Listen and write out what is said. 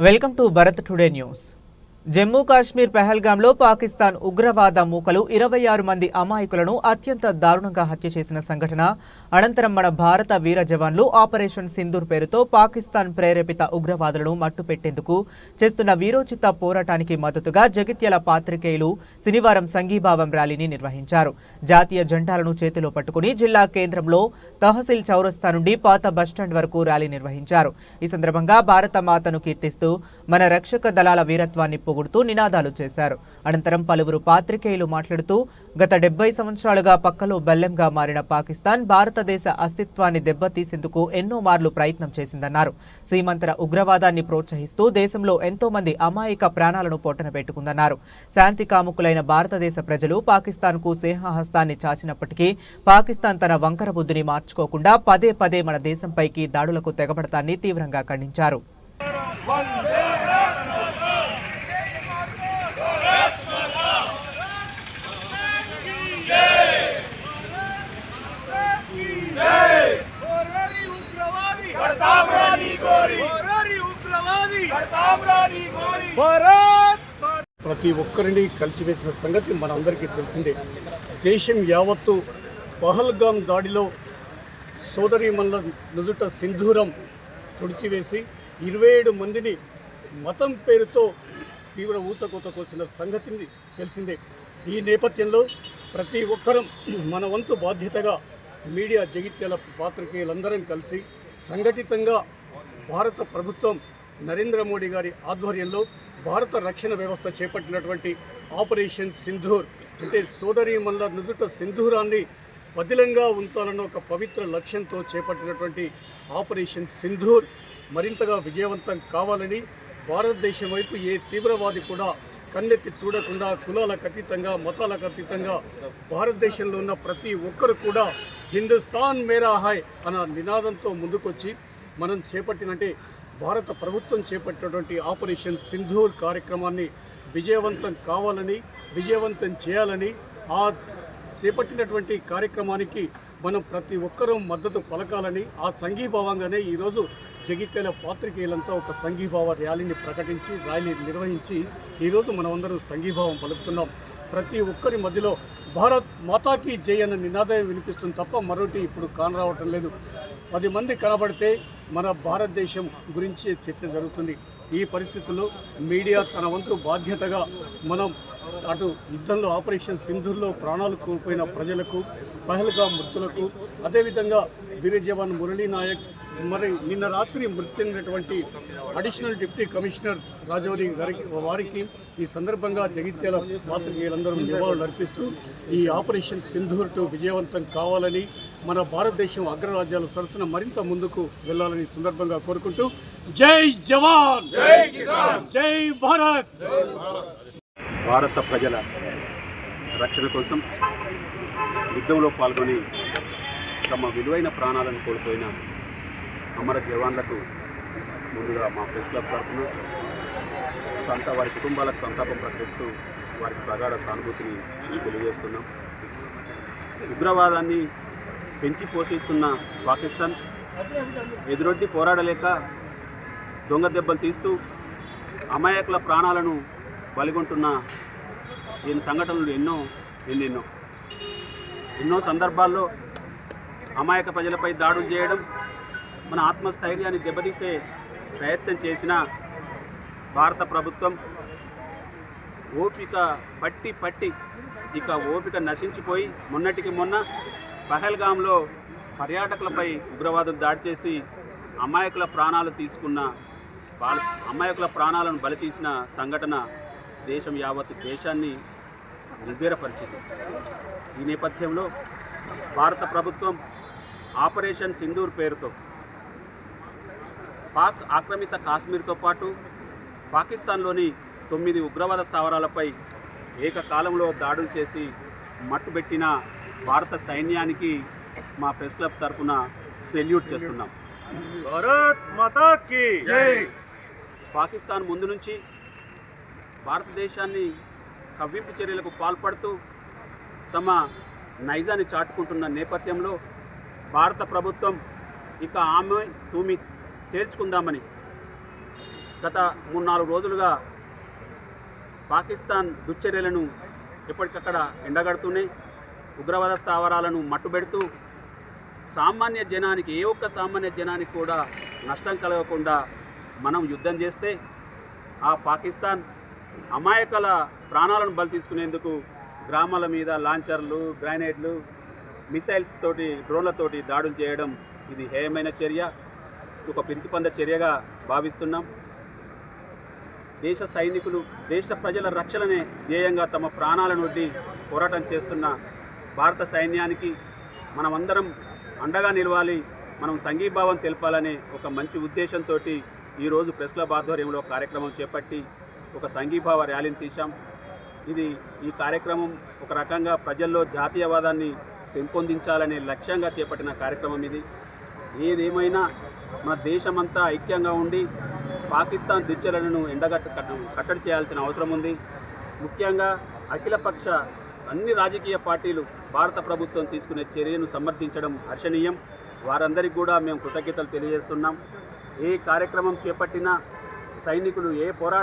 Welcome to Bharat Today News. Jammu Kashmir పెహల్గాంలో Pakistan ఉగ్రవాద మూకలు ఇరవై ఆరు మంది అమాయకులను అత్యంత దారుణంగా హత్య చేసిన సంఘటన. అనంతరం మన భారత వీర జవాన్లు ఆపరేషన్ సింధూర్ పేరుతో పాకిస్తాన్ ప్రేరేపిత ఉగ్రవాదులను మట్టుపెట్టేందుకు చేస్తున్న వీరోచిత పోరాటానికి మద్దతుగా జగిత్యాల పాత్రికేయులు శనివారం సంఘీభావం ర్యాలీని నిర్వహించారు. జాతీయ జెండాలను చేతిలో పట్టుకుని జిల్లా కేంద్రంలో తహసీల్ చౌరస్తా నుండి పాత బస్టాండ్ వరకు ర్యాలీ నిర్వహించారు. ఈ సందర్భంగా భారత మాతను కీర్తిస్తూ మన రక్షక దళాల వీరత్వాన్ని పొగుడుతూ నినాదాలు చేశారు. అనంతరం పలువురు పాత్రికేయులు మాట్లాడుతూ గత డెబ్బై సంవత్సరాలుగా పక్కలో బెల్లంగా మారిన పాకిస్తాన్ భారతదేశ అస్తిత్వాన్ని దెబ్బతీసేందుకు ఎన్నో మార్లు ప్రయత్నం చేసిందన్నారు. సీమంతర ఉగ్రవాదాన్ని ప్రోత్సహిస్తూ దేశంలో ఎంతో మంది అమాయక ప్రాణాలను పొట్టన పెట్టుకుందన్నారు. శాంతి కాముకులైన భారతదేశ ప్రజలు పాకిస్తాన్కు సింహహస్తాన్ని చాచినప్పటికీ పాకిస్తాన్ తన వంకర బుద్ధిని మార్చుకోకుండా పదే పదే మన దేశంపైకి దాడులకు తెగబడతాన్ని తీవ్రంగా ఖండించారు. ప్రతి ఒక్కరిని కలిసివేసిన సంగతి మనందరికీ తెలిసిందే. దేశం యావత్తు పహల్గాం దాడిలో సోదరీమణుల నుదుట సింధూరం తుడిచివేసి ఇరవై ఏడు మందిని మతం పేరుతో తీవ్ర ఊచకోతకొచ్చిన సంగతిని తెలిసిందే. ఈ నేపథ్యంలో ప్రతి ఒక్కరం మన వంతు బాధ్యతగా మీడియా జగిత్యాల పాత్రికేయులందరం కలిసి సంఘటితంగా భారత ప్రభుత్వం నరేంద్ర మోడీ గారి ఆధ్వర్యంలో భారత రక్షణ వ్యవస్థ చేపట్టినటువంటి ఆపరేషన్ సింధూర్ అంటే సోదరీమణుల నుదుట సింధూరాన్ని పదిలంగా ఉంచాలన్న ఒక పవిత్ర లక్ష్యంతో చేపట్టినటువంటి ఆపరేషన్ సింధూర్ మరింతగా విజయవంతం కావాలని భారతదేశం వైపు ఏ తీవ్రవాది కూడా కన్నెత్తి చూడకుండా కులాలకు అతీతంగా మతాలకు అతీతంగా భారతదేశంలో ఉన్న ప్రతి ఒక్కరు కూడా హిందుస్థాన్ మేరా హాయ్ అన్న నినాదంతో ముందుకొచ్చి మనం చేపట్టినంటే భారత ప్రభుత్వం చేపట్టినటువంటి ఆపరేషన్ సింధూర్ కార్యక్రమాన్ని విజయవంతం కావాలని విజయవంతం చేయాలని ఆ చేపట్టినటువంటి కార్యక్రమానికి మనం ప్రతి ఒక్కరూ మద్దతు పలకాలని ఆ సంఘీభావంగానే ఈరోజు జగిత్యాల పాత్రికేయులంతా ఒక సంఘీభావ ర్యాలీని ప్రకటించి ర్యాలీ నిర్వహించి ఈరోజు మనమందరం సంఘీభావం పలుకుతున్నాం. ప్రతి ఒక్కరి మధ్యలో భారత్ మాతాకి జై అన్న నినాదం వినిపిస్తుంది తప్ప మరొకటి ఇప్పుడు కానరావటం లేదు. పది మంది కనబడితే మన భారతదేశం గురించి చర్చ జరుగుతుంది. ఈ పరిస్థితుల్లో మీడియా తన వంతు బాధ్యతగా మనం అటు యుద్ధంలో ఆపరేషన్ సింధూర్లో ప్రాణాలు కోల్పోయిన ప్రజలకు పహల్గా మృతులకు అదేవిధంగా వీర జవాన్ మురళీ నాయక్ మరి నిన్న రాత్రి మృతి చెందినటువంటి అడిషనల్ డిప్యూటీ కమిషనర్ రాజౌరి గారికి వారికి ఈ సందర్భంగా జగిత్యాల పాత్రికేయులందరూ నివాళులు అర్పిస్తూ ఈ ఆపరేషన్ సింధూర్ టు విజయవంతం కావాలని మన భారతదేశం అగ్రరాజ్యాల సరసన మరింత ముందుకు వెళ్ళాలని ఈ సందర్భంగా కోరుకుంటూ జై జవాన్! జై కిసాన్! జై భారత్! భారత ప్రజల రక్షణ కోసం యుద్ధంలో పాల్గొని తమ విలువైన ప్రాణాలను కోల్పోయిన అమర జవాన్లకు ముందుగా మా ప్రెస్ క్లబ్ తరఫున సంత వారి కుటుంబాలకు సంతాపం ప్రకటిస్తూ వారికి ప్రగాఢ సానుభూతిని తెలియజేస్తున్నాం. ఉగ్రవాదాన్ని పెంచి పోషిస్తున్న పాకిస్తాన్ ఎదురొడ్డి పోరాడలేక దొంగ దెబ్బలు తీస్తూ అమాయకుల ప్రాణాలను బలిగొంటున్న దీని సంఘటనలు ఎన్నో ఎన్నెన్నో. ఎన్నో సందర్భాల్లో అమాయక ప్రజలపై దాడులు చేయడం మన ఆత్మస్థైర్యాన్ని దెబ్బతీసే ప్రయత్నం చేసిన భారత ప్రభుత్వం ఓపిక పట్టి పట్టి ఇక ఓపిక నశించిపోయి మొన్నటికి మొన్న పహల్గాంలో పర్యాటకులపై ఉగ్రవాదులు దాడి చేసి అమాయకుల ప్రాణాలు తీసుకున్న అమాయకుల ప్రాణాలను బలి తీసిన సంఘటన దేశం యావత్ దేశాన్ని నిర్వీరపరిచింది ఈ నేపథ్యంలో భారత ప్రభుత్వం ఆపరేషన్ సింధూర్ పేరుతో పాక్ ఆక్రమిత కాశ్మీర్తో పాటు పాకిస్తాన్లోని తొమ్మిది ఉగ్రవాద స్థావరాలపై ఏకకాలంలో దాడులు చేసి మట్టుబెట్టిన భారత సైన్యానికి మా ప్రెస్ క్లబ్ తరఫున సెల్యూట్ చేస్తున్నాం. భారత్ మాతాకి పాకిస్తాన్ ముందు నుంచి భారతదేశాన్ని కవ్వింపు చర్యలకు పాల్పడుతూ తమ నైజాన్ని చాటుకుంటున్న నేపథ్యంలో భారత ప్రభుత్వం ఇక ఆమె తూమి తేల్చుకుందామని గత మూడు నాలుగు రోజులుగా పాకిస్తాన్ దుశ్చర్యలను ఎప్పటికక్కడ ఎండగడుతూనే ఉగ్రవాద స్థావరాలను మట్టుబెడుతూ సామాన్య జనానికి ఏ ఒక్క సామాన్య జనానికి కూడా నష్టం కలగకుండా మనం యుద్ధం చేస్తే ఆ పాకిస్తాన్ అమాయకుల ప్రాణాలను బలి తీసుకునేందుకు గ్రామాల మీద లాంచర్లు గ్రానైడ్లు మిసైల్స్ తోటి డ్రోన్లతోటి దాడులు చేయడం ఇది హేయమైన చర్య ఒక పిరికిపంద చర్యగా భావిస్తున్నాం. దేశ సైనికులు దేశ ప్రజల రక్షణనే ధ్యేయంగా తమ ప్రాణాలను వడ్డి పోరాటం చేస్తున్న భారత సైన్యానికి మనమందరం అండగా నిలవాలి మనం సంఘీభావం తెలపాలనే ఒక మంచి ఉద్దేశంతో ఈరోజు ప్రెస్ క్లబ్ ఆధ్వర్యంలో కార్యక్రమం చేపట్టి ఒక సంఘీభావ ర్యాలీని తీశాం. ఇది ఈ కార్యక్రమం ఒక రకంగా ప్రజల్లో జాతీయవాదాన్ని పెంపొందించాలనే లక్ష్యంగా చేపట్టిన కార్యక్రమం ఇది. ఏదేమైనా మన దేశమంతా ఐక్యంగా ఉండి పాకిస్తాన్ దుర్చలను ఎండగట్ట కట్టడి చేయాల్సిన అవసరం ఉంది. ముఖ్యంగా అఖిలపక్ష అన్ని రాజకీయ పార్టీలు భారత ప్రభుత్వం తీసుకునే చర్యను సమర్థించడం హర్షణీయం. వారందరికీ కూడా మేము కృతజ్ఞతలు తెలియజేస్తున్నాం. ఏ కార్యక్రమం చేపట్టినా సైనికులు ఏ పోరాట